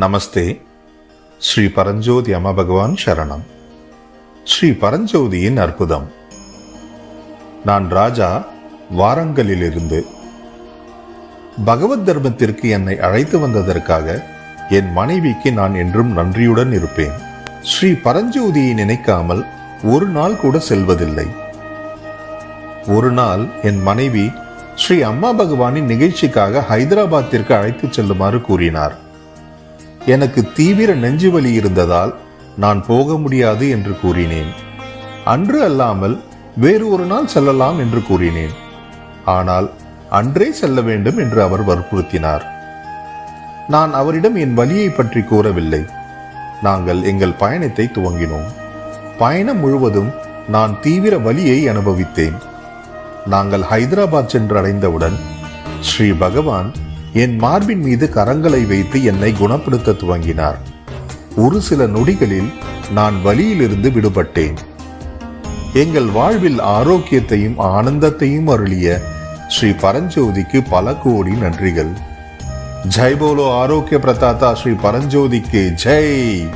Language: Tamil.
நமஸ்தே. ஸ்ரீ பரஞ்சோதி அம பகவான் சரணம். ஸ்ரீ பரஞ்சோதியின் அற்புதம். நான் ராஜா வாரங்கலிலிருந்து பகவத் தர்மத்திற்கு என்னை அழைத்து வந்ததற்காக என் மனைவிக்கு நான் என்றும் நன்றியுடன் இருப்பேன். ஸ்ரீ பரஞ்சோதியை நினைக்காமல் ஒரு நாள் கூட செல்வதில்லை. ஒரு நாள் என் மனைவி ஸ்ரீ அம்மா பகவானின் நிகழ்ச்சிக்காக ஹைதராபாத்திற்கு அழைத்துச் செல்லுமாறு கூறினார். எனக்கு தீவிர நெஞ்சுவலி இருந்ததால் நான் போக முடியாது என்று கூறினேன். அன்று அல்லாமல் வேறு ஒரு நாள் செல்லலாம் என்று கூறினேன். ஆனால் அன்றே செல்ல வேண்டும் என்று அவர் வற்புறுத்தினார். நான் அவரிடம் என் வழியை பற்றி கூறவில்லை. நாங்கள் எங்கள் பயணத்தை துவங்கினோம். பயணம் முழுவதும் நான் தீவிர வலியை அனுபவித்தேன். நாங்கள் ஹைதராபாத் சென்று அடைந்தவுடன் ஸ்ரீ பகவான் என் மார்பின் மீது கரங்களை வைத்து என்னை குணப்படுத்த துவங்கினார். ஒரு சில நொடிகளில் நான் வலியிலிருந்து விடுபட்டேன். எங்கள் வாழ்வில் ஆரோக்கியத்தையும் ஆனந்தத்தையும் அருளிய ஸ்ரீ பரஞ்சோதிக்கு பல கோடி நன்றிகள். ஜெய் போலோ ஆரோக்கிய பிரதாதா ஸ்ரீ பரஞ்சோதிக்கு ஜெய்!